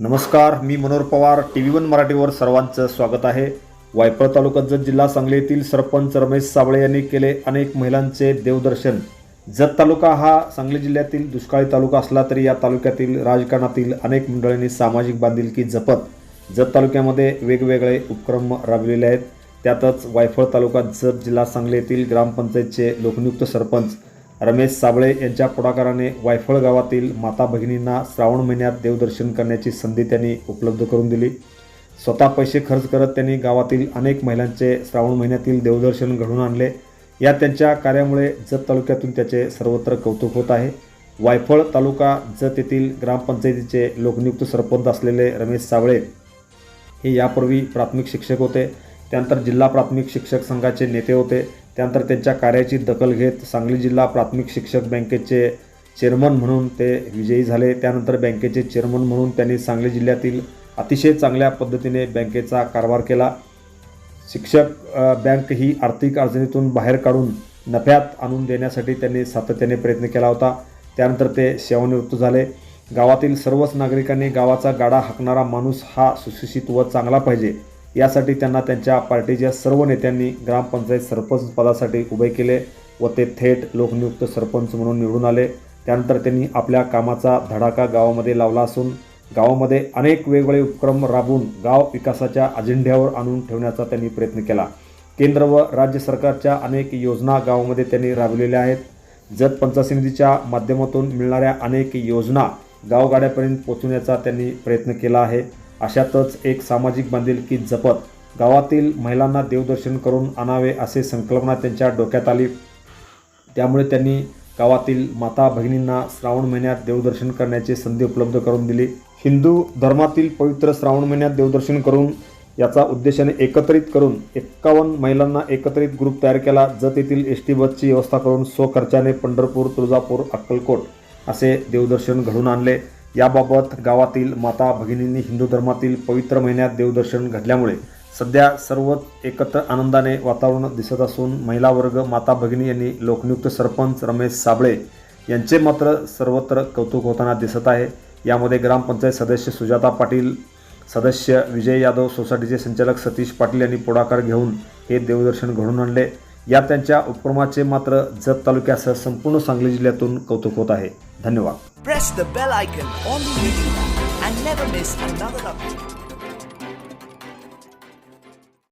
नमस्कार मी Manohar Pawar T V one मराठीवर सर्वांचं स्वागत आहे. वायफळ तालुका जत जिल्हा सांगली येथील सरपंच रमेश साबळे यांनी केले अनेक महिलांचे देवदर्शन. जत तालुका हा सांगली जिल्ह्यातील दुष्काळी तालुका असला तरी या तालुक्यातील राजकारणातील अनेक मंडळींनी सामाजिक बांधिलकी जपत जत तालुक्यामध्ये वेगवेगळे उपक्रम राबविलेले आहेत. त्यातच वायफळ तालुका जत जिल्हा सांगली येथील ग्रामपंचायतचे लोकनियुक्त सरपंच रमेश साबळे यांच्या पुढाकाराने वायफळ गावातील माता भगिनींना श्रावण महिन्यात देवदर्शन करण्याची संधी त्यांनी उपलब्ध करून दिली. स्वतः पैसे खर्च करत त्यांनी गावातील अनेक महिलांचे श्रावण महिन्यातील देवदर्शन घडवून आणले. या त्यांच्या कार्यामुळे जत तालुक्यातून त्याचे सर्वत्र कौतुक होत आहे. वायफळ तालुका जत येथील ग्रामपंचायतीचे लोकनियुक्त सरपंच असलेले रमेश साबळे हे यापूर्वी प्राथमिक शिक्षक होते. त्यानंतर जिल्हा प्राथमिक शिक्षक संघाचे नेते होते. त्यानंतर त्यांच्या कार्याची दखल घेत सांगली जिल्हा प्राथमिक शिक्षक बँकेचे चेअरमन म्हणून ते विजयी झाले. त्यानंतर बँकेचे चेअरमन म्हणून त्यांनी सांगली जिल्ह्यातील अतिशय चांगल्या पद्धतीने बँकेचा कारभार केला. शिक्षक बँक ही आर्थिक अडचणीतून बाहेर काढून नफ्यात आणून देण्यासाठी त्यांनी सातत्याने प्रयत्न केला होता. त्यानंतर ते सेवानिवृत्त झाले. गावातील सर्वच नागरिकांनी गावाचा गाडा हाकणारा माणूस हा सुशिक्षित व चांगला पाहिजे. यासाठी त्यांना त्यांच्या पार्टीच्या सर्व नेत्यांनी ग्रामपंचायत सरपंच पदासाठी उभे केले व ते थेट लोकनियुक्त सरपंच म्हणून निवडून आले. त्यानंतर त्यांनी आपल्या कामाचा धडाका गावामध्ये लावला असून गावामध्ये अनेक वेगवेगळे उपक्रम राबवून गाव विकासाच्या अजेंड्यावर आणून ठेवण्याचा त्यांनी प्रयत्न केला. केंद्र व राज्य सरकारच्या अनेक योजना गावामध्ये त्यांनी राबविलेल्या आहेत. जत पंचायत माध्यमातून मिळणाऱ्या अनेक योजना गावगाड्यापर्यंत पोचवण्याचा त्यांनी प्रयत्न केला आहे. अशातच एक सामाजिक बांधिलकी जपत गावातील महिलांना देवदर्शन करून आणावे असे संकल्पना त्यांच्या डोक्यात आली. त्यामुळे त्यांनी गावातील माता भगिनींना श्रावण महिन्यात देवदर्शन करण्याची संधी उपलब्ध करून दिली. हिंदू धर्मातील पवित्र श्रावण महिन्यात देवदर्शन करून याचा उद्देशाने एकत्रित करून एक्कावन्न महिलांना एकत्रित ग्रुप तयार केला. जत येथील एस टी बसची व्यवस्था करून स्वखर्चाने पंढरपूर तुळजापूर अक्कलकोट असे देवदर्शन घडून आणले. याबाबत गावातील माता भगिनींनी हिंदू धर्मातील पवित्र महिन्यात देवदर्शन घडल्यामुळे सध्या सर्वच एकत्र आनंदाने वातावरण दिसत असून महिला वर्ग माता भगिनी यांनी लोकनियुक्त सरपंच रमेश साबळे यांचे मात्र सर्वत्र कौतुक होताना दिसत आहे. यामध्ये ग्रामपंचायत सदस्य सुजाता पाटील सदस्य विजय यादव सोसायटीचे संचालक सतीश पाटील यांनी पुढाकार घेऊन हे देवदर्शन घडून आणले. या त्यांच्या उपक्रमाचे मात्र जत तालुक्यासह संपूर्ण सांगली जिल्ह्यातून कौतुक होत आहे. धन्यवाद.